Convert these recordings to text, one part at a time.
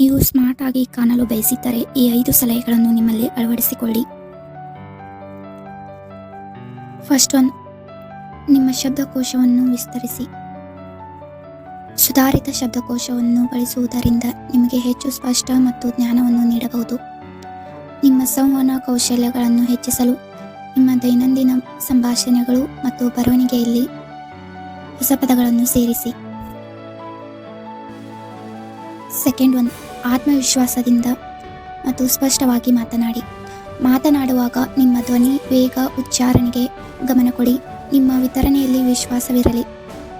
ನೀವು ಸ್ಮಾರ್ಟ್ ಆಗಿ ಕಾಣಲು ಬಯಸಿದ್ದರೆ ಈ ಐದು ಸಲಹೆಗಳನ್ನು ನಿಮ್ಮಲ್ಲಿ ಅಳವಡಿಸಿಕೊಳ್ಳಿ. ಫಸ್ಟ್ ಒನ್ ನಿಮ್ಮ ಶಬ್ದಕೋಶವನ್ನು ವಿಸ್ತರಿಸಿ. ಸುಧಾರಿತ ಶಬ್ದಕೋಶವನ್ನು ಬಳಸುವುದರಿಂದ ನಿಮಗೆ ಹೆಚ್ಚು ಸ್ಪಷ್ಟ ಮತ್ತು ಜ್ಞಾನವನ್ನು ನೀಡಬಹುದು. ನಿಮ್ಮ ಸಂವಹನ ಕೌಶಲ್ಯಗಳನ್ನು ಹೆಚ್ಚಿಸಲು ನಿಮ್ಮ ದೈನಂದಿನ ಸಂಭಾಷಣೆಗಳು ಮತ್ತು ಬರವಣಿಗೆಯಲ್ಲಿ ಹೊಸ ಪದಗಳನ್ನು ಸೇರಿಸಿ. ಸೆಕೆಂಡ್ ಒನ್ ಆತ್ಮವಿಶ್ವಾಸದಿಂದ ಮತ್ತು ಸ್ಪಷ್ಟವಾಗಿ ಮಾತನಾಡಿ. ಮಾತನಾಡುವಾಗ ನಿಮ್ಮ ಧ್ವನಿ ವೇಗ ಉಚ್ಚಾರಣೆಗೆ ಗಮನ ಕೊಡಿ. ನಿಮ್ಮ ವಿತರಣೆಯಲ್ಲಿ ವಿಶ್ವಾಸವಿರಲಿ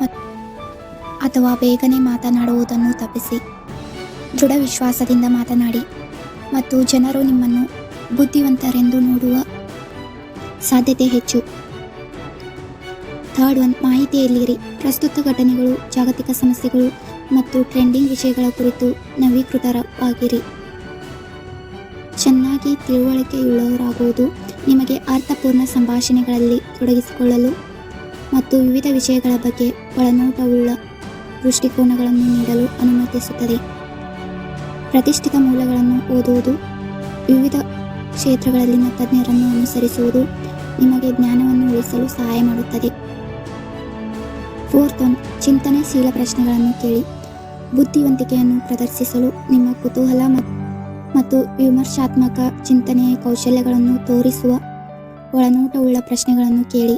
ಮತ್ತು ಅಥವಾ ಬೇಗನೆ ಮಾತನಾಡುವುದನ್ನು ತಪ್ಪಿಸಿ. ದೃಢ ವಿಶ್ವಾಸದಿಂದ ಮಾತನಾಡಿ ಮತ್ತು ಜನರು ನಿಮ್ಮನ್ನು ಬುದ್ಧಿವಂತರೆಂದು ನೋಡುವ ಸಾಧ್ಯತೆ ಹೆಚ್ಚು. ಥರ್ಡ್ ಒನ್ ಮಾಹಿತಿಯಲ್ಲಿರಿ. ಪ್ರಸ್ತುತ ಘಟನೆಗಳು, ಜಾಗತಿಕ ಸಮಸ್ಯೆಗಳು ಮತ್ತು ಟ್ರೆಂಡಿಂಗ್ ವಿಷಯಗಳ ಕುರಿತು ನವೀಕೃತರವಾಗಿರಿ ಚೆನ್ನಾಗಿ ತಿಳುವಳಿಕೆಯುಳ್ಳವರಾಗುವುದು ನಿಮಗೆ ಅರ್ಥಪೂರ್ಣ ಸಂಭಾಷಣೆಗಳಲ್ಲಿ ತೊಡಗಿಸಿಕೊಳ್ಳಲು ಮತ್ತು ವಿವಿಧ ವಿಷಯಗಳ ಬಗ್ಗೆ ಒಳನೋಟವುಳ್ಳ ದೃಷ್ಟಿಕೋನಗಳನ್ನು ನೀಡಲು ಅನುಮತಿಸುತ್ತದೆ. ಪ್ರತಿಷ್ಠಿತ ಮೂಲಗಳನ್ನು ಓದುವುದು, ವಿವಿಧ ಕ್ಷೇತ್ರಗಳಲ್ಲಿನ ತಜ್ಞರನ್ನು ಅನುಸರಿಸುವುದು ನಿಮಗೆ ಜ್ಞಾನವನ್ನು ಉಳಿಸಲು ಸಹಾಯ ಮಾಡುತ್ತದೆ. ಫೋರ್ತ್ ಒನ್ ಚಿಂತನಶೀಲ ಪ್ರಶ್ನೆಗಳನ್ನು ಕೇಳಿ ಬುದ್ಧಿವಂತಿಕೆಯನ್ನು ಪ್ರದರ್ಶಿಸಲು ನಿಮ್ಮ ಕುತೂಹಲ ಮತ್ತು ವಿಮರ್ಶಾತ್ಮಕ ಚಿಂತನೆಯ ಕೌಶಲ್ಯಗಳನ್ನು ತೋರಿಸುವ ಒಳನೋಟವುಳ್ಳ ಪ್ರಶ್ನೆಗಳನ್ನು ಕೇಳಿ.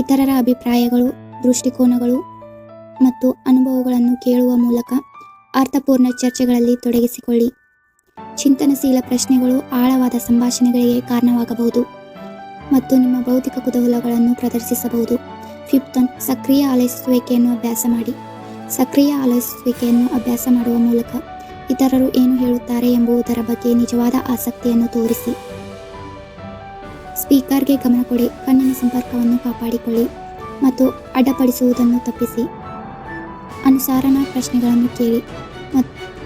ಇತರರ ಅಭಿಪ್ರಾಯಗಳು, ದೃಷ್ಟಿಕೋನಗಳು ಮತ್ತು ಅನುಭವಗಳನ್ನು ಕೇಳುವ ಮೂಲಕ ಅರ್ಥಪೂರ್ಣ ಚರ್ಚೆಗಳಲ್ಲಿ ತೊಡಗಿಸಿಕೊಳ್ಳಿ. ಚಿಂತನಶೀಲ ಪ್ರಶ್ನೆಗಳು ಆಳವಾದ ಸಂಭಾಷಣೆಗಳಿಗೆ ಕಾರಣವಾಗಬಹುದು ಮತ್ತು ನಿಮ್ಮ ಭೌತಿಕ ಕುತೂಹಲಗಳನ್ನು ಪ್ರದರ್ಶಿಸಬಹುದು. ಫಿಫ್ತ್ ಒನ್ ಸಕ್ರಿಯ ಆಲೈಸುವಿಕೆಯನ್ನು ಅಭ್ಯಾಸ ಮಾಡಿ. ಸಕ್ರಿಯ ಆಲೈಸುವಿಕೆಯನ್ನು ಅಭ್ಯಾಸ ಮಾಡುವ ಮೂಲಕ ಇತರರು ಏನು ಹೇಳುತ್ತಾರೆ ಎಂಬುದರ ಬಗ್ಗೆ ನಿಜವಾದ ಆಸಕ್ತಿಯನ್ನು ತೋರಿಸಿ. ಸ್ಪೀಕರ್ಗೆ ಗಮನ ಕೊಡಿ, ಕಣ್ಣಿನ ಸಂಪರ್ಕವನ್ನು ಕಾಪಾಡಿಕೊಳ್ಳಿ ಮತ್ತು ಅಡ್ಡಪಡಿಸುವುದನ್ನು ತಪ್ಪಿಸಿ. ಅನುಸಾರಣಾ ಪ್ರಶ್ನೆಗಳನ್ನು ಕೇಳಿ ಮತ್-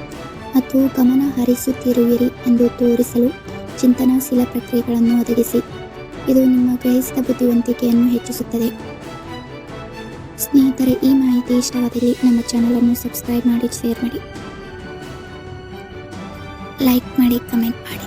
ಮತ್ತು ಗಮನ ಹರಿಸುತ್ತಿರುವಿರಿ ಎಂದು ತೋರಿಸಲು ಚಿಂತನಾಶೀಲ ಪ್ರಕ್ರಿಯೆಗಳನ್ನು ಒದಗಿಸಿ. ಇದು ನಿಮ್ಮ ಗ್ರಹಿಸಿದ ಬುದ್ಧಿವಂತಿಕೆಯನ್ನು ಹೆಚ್ಚಿಸುತ್ತದೆ. ಸ್ನೇಹಿತರೆ ಈ ಮಾಹಿತಿ ಇಷ್ಟವಾದಲ್ಲಿ ನಮ್ಮ ಚಾನಲನ್ನು ಸಬ್ಸ್ಕ್ರೈಬ್ ಮಾಡಿ ಶೇರ್ ಮಾಡಿ. ಲೈಕ್ ಮಾಡಿ ಕಮೆಂಟ್ ಮಾಡಿ.